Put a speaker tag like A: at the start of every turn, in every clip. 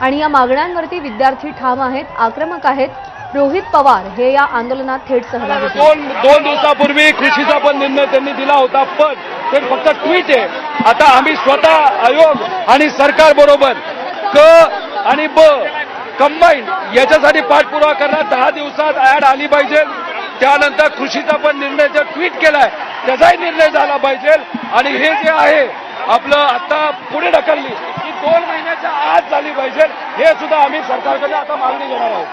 A: आणि या मागण्यांवरती विद्यार्थी ठाम आहेत आक्रमक आहेत. रोहित पवार हे या आंदोलनात थेट सहभागी
B: दोन दोन दिवसापूर्वी कृषीचा पण निर्णय त्यांनी दिला होता पण ते फक्त ट्विट आहे. आता आम्ही स्वतः आयोग आणि सरकार बरोबर क आणि ब कंबाईन याच्यासाठी पाठपुरावा करणार. दहा दिवसात ऍड आली पाहिजे. त्यानंतर कृषीचा पण निर्णय जे ट्विट केलाय त्याचाही निर्णय झाला पाहिजे. आणि हे जे आहे आपलं आता पुढे ढकलली. ही दोन महिन्याच्या आत झाली पाहिजे. हे सुद्धा आम्ही सरकारकडे आता मागणी घेणार आहोत.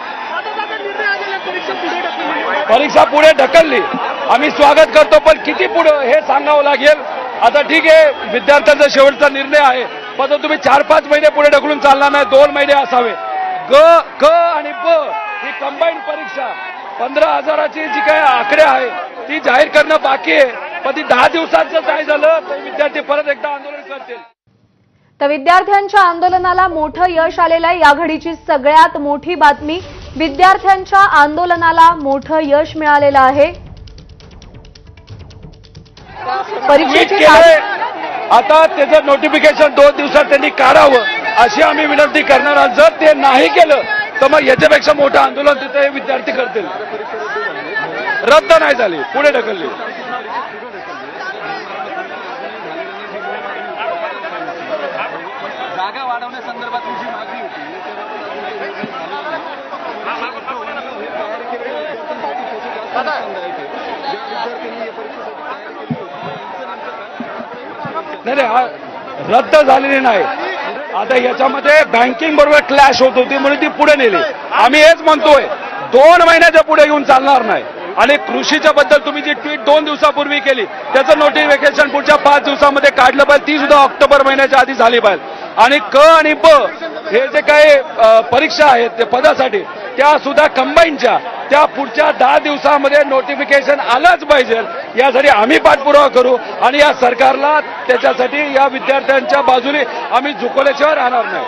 B: परीक्षा पुढे ढकलली. आम्ही स्वागत करतो पण किती पुढे हे सांगावं लागेल? आता ठीक आहे विद्यार्थ्यांचा शेवटचा निर्णय आहे. पण तुम्ही चार पाच महिने पुढे ढकलून चालणार नाही. दोन महिने असावे. ग क आणि ब ही कंबाईन परीक्षा. पंधरा हजाराची जी काय आकडे आहे ती जाहीर करणं बाकी आहे. पण ती दहा दिवसात जर झालं तर विद्यार्थी परत एकदा आंदोलन करतील.
A: तर विद्यार्थ्यांच्या आंदोलनाला मोठं यश आलेलं आहे. या घडीची सगळ्यात मोठी बातमी विद्यार्थ्यांच्या आंदोलनाला मोठं यश मिळालेलं आहे. परीक्षेची
B: आता त्याचं नोटिफिकेशन दोन दिवसात त्यांनी काढावं अशी आम्ही विनंती करणार आहोत. जर ते नाही केलं तर मग याच्यापेक्षा मोठं आंदोलन तिथे विद्यार्थी करतील. रद्द नाही झाली पुढे ढकलली.
C: जागा वाढवण्यासंदर्भात तुमची मागणी होती.
B: नाही हा रद्द झालेली नाही. आता याच्यामध्ये बँकिंग बरोबर क्लॅश होत होती म्हणून ती पुढे नेली. आम्ही हेच म्हणतोय दोन महिन्याच्या पुढे घेऊन चालणार नाही. आणि कृषीच्या बद्दल तुम्ही जी ट्विट दोन दिवसापूर्वी केली त्याचं नोटिफिकेशन पुढच्या पाच दिवसामध्ये काढलं पाहिजे. ती सुद्धा ऑक्टोबर महिन्याच्या आधी झाली पाहिजे. आणि क आणि ब हे जे काही परीक्षा आहेत ते पदासाठी त्या सुद्धा कंबाईनच्या त्या पुढच्या दहा दिवसामध्ये नोटिफिकेशन आलंच पाहिजे. यासाठी आम्ही पाठपुरावा करू आणि या सरकारला त्याच्यासाठी या विद्यार्थ्यांच्या बाजूने आम्ही झुकवल्याशिवाय राहणार नाही.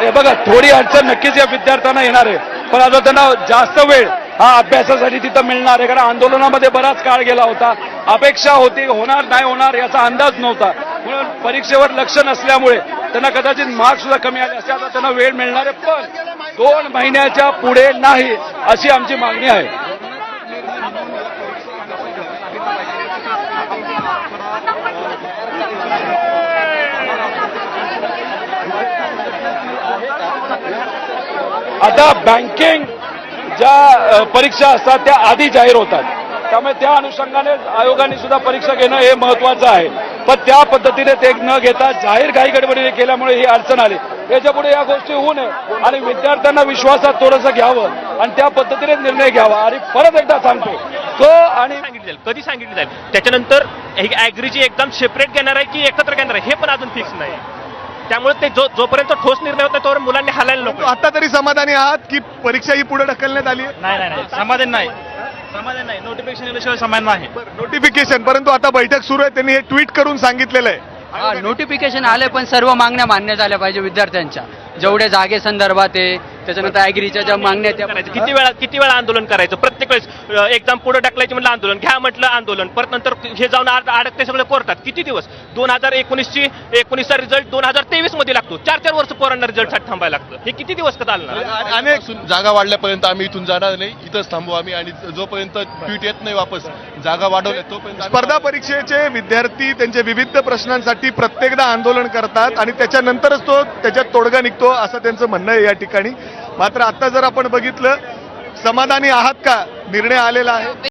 B: हे बघा थोडी अडचण नक्कीच या विद्यार्थ्यांना येणार आहे. पण आता त्यांना जास्त वेळ हा अभ्यासासाठी तिथं मिळणार आहे. कारण आंदोलनामध्ये बराच काळ गेला होता. अपेक्षा होती होणार नाही होणार याचा अंदाज नव्हता. म्हणून परीक्षेवर लक्ष नसल्यामुळे त्यांना कदाचित मार्क्स सुद्धा कमी आले असे आता त्यांना वेळ मिळणार आहे पण दोन महिन्याच्या पुढे नाही अशी आमची मागणी आहे. आता बँकिंग ज्या परीक्षा असतात त्या आधी जाहीर होतात. त्यामुळे त्या अनुषंगाने आयोगाने सुद्धा परीक्षा घेणं हे महत्वाचं आहे. पण त्या पद्धतीने ते न घेता जाहीर घाई गडबडीने केल्यामुळे ही अडचण आली. याच्यापुढे या गोष्टी होऊ नये. आणि विद्यार्थ्यांना विश्वासात थोडंसं घ्यावं आणि त्या पद्धतीने निर्णय घ्यावा. आणि परत एकदा सांगतो क आणि
D: सांगितलं जाईल कधी सांगितलं जाईल त्याच्यानंतर ऍग्रीची एक्झाम सेपरेट घेणार आहे की एकत्र घेणार आहे? हे पण अजून फिक्स नाही. त्यामुळे ते जो जोपर्यंत ठोस निर्णय होता तोवर मुलांनी हालायला नको.
E: आता तरी समाधानी आहात की परीक्षा ही पुढे ढकलण्यात आली
D: नाही नाही नाही. समाधान नाही. समाधान नाही. नोटिफिकेशन दिल्याशिवाय समाधान नाही.
E: नोटिफिकेशन परंतु आता बैठक सुरू आहे. त्यांनी हे ट्विट करून सांगितलेलं आहे.
F: हा नोटिफिकेशन आले पण सर्व मागण्या मान्य झाल्या पाहिजे विद्यार्थ्यांच्या. जेवढे जागे संदर्भात आहे त्याच्यानंतर ऍग्रीच्या ज्या मागण्या आहेत
D: करायचं
F: त्या
D: किती वेळा किती वेळा आंदोलन करायचं? प्रत्येक वेळेस एक्झाम पुढे टाकलायची म्हटलं आंदोलन. घ्या म्हटलं आंदोलन. परत नंतर हे जाऊन अडकते सगळं कोर्टात. किती दिवस? दोन हजार एकोणीसची एकोणीसचा रिझल्ट दोन हजार तेवीसमध्ये लागतो. चार चार वर्ष पोरांना रिझल्टसाठी थांबायला लागतं. हे किती दिवस का चालणार?
E: अनेक
G: जागा वाढल्यापर्यंत आम्ही इथून जाणार नाही. इथंच थांबू आम्ही आणि जोपर्यंत ट्विट येत नाही वापस जागा वाढवल्या तोपर्यंत आम्ही-
E: स्पर्धा परीक्षेचे विद्यार्थी त्यांच्या विविध प्रश्नांसाठी प्रत्येकदा आंदोलन करतात आणि त्याच्यानंतरच तो त्याच्यात तोडगा निघतो असं त्यांचं म्हणणं आहे या ठिकाणी. मात्र आता जर आपण बघितलं समाधानी आहात का? निर्णय आलेला आहे.